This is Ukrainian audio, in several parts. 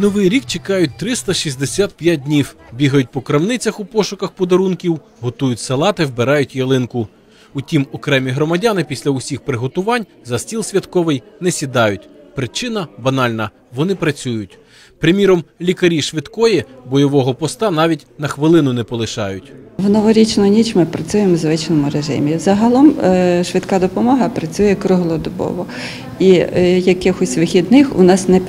Новий рік чекають 365 днів. Бігають по крамницях у пошуках подарунків, готують салати, вбирають ялинку. Утім, окремі громадяни після усіх приготувань за стіл святковий не сідають. Причина банальна вони працюють. Приміром, лікарі швидкої бойового поста навіть на хвилину не полишають. В новорічну ніч ми працюємо в звичному режимі. Загалом е, швидка допомога працює круглодобово, і е, якихось вихідних у нас не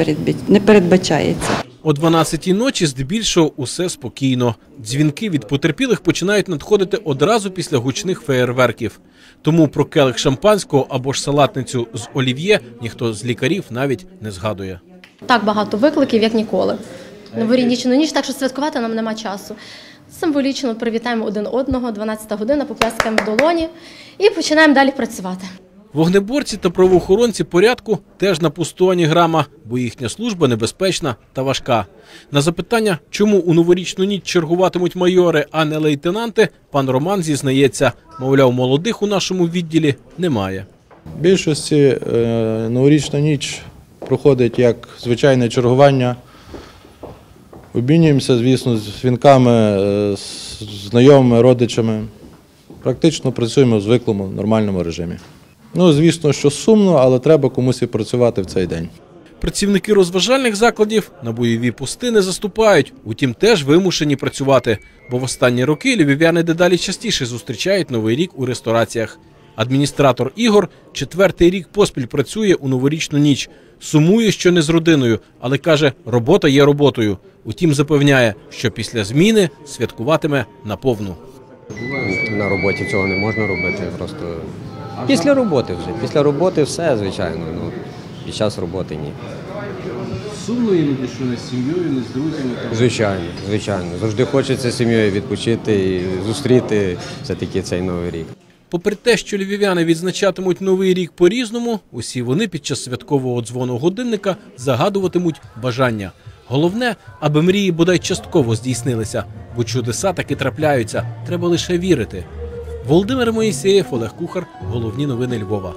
не передбачається. О 12-й ночі здебільшого усе спокійно. Дзвінки від потерпілих починають надходити одразу після гучних феєрверків. Тому про келих шампанського або ж салатницю з олів'є ніхто з лікарів навіть не згадує. Так багато викликів, як ніколи. Новорічну ніч, так що святкувати нам нема часу. Символічно привітаємо один одного, 12 година, поплескаємо в долоні і починаємо далі працювати. Вогнеборці та правоохоронці порядку теж на пустуані грама, бо їхня служба небезпечна та важка. На запитання, чому у новорічну ніч чергуватимуть майори, а не лейтенанти, пан Роман зізнається, мовляв, молодих у нашому відділі немає. В більшості е, новорічна ніч проходить як звичайне чергування. Обмінюємося, звісно, з дзвінками, е, з знайомими, родичами. Практично працюємо в звиклому, нормальному режимі. Ну, звісно, що сумно, але треба комусь і працювати в цей день. Працівники розважальних закладів на бойові пости не заступають, утім теж вимушені працювати, бо в останні роки львів'яни дедалі частіше зустрічають новий рік у рестораціях. Адміністратор Ігор четвертий рік поспіль працює у новорічну ніч. Сумує, що не з родиною, але каже, робота є роботою. Утім, запевняє, що після зміни святкуватиме наповну. На роботі цього не можна робити. Просто після роботи вже. Після роботи все, звичайно. Ну, під час роботи ні. Сумно іноді, що не з сім'єю, не з друзями. Звичайно, звичайно. Завжди хочеться з сім'єю відпочити і зустріти все-таки цей новий рік. Попри те, що львів'яни відзначатимуть новий рік по-різному, усі вони під час святкового дзвону годинника загадуватимуть бажання. Головне, аби мрії бодай частково здійснилися, бо чудеса таки трапляються. Треба лише вірити. Володимир Моїсеєв, Олег Кухар. Головні новини Львова.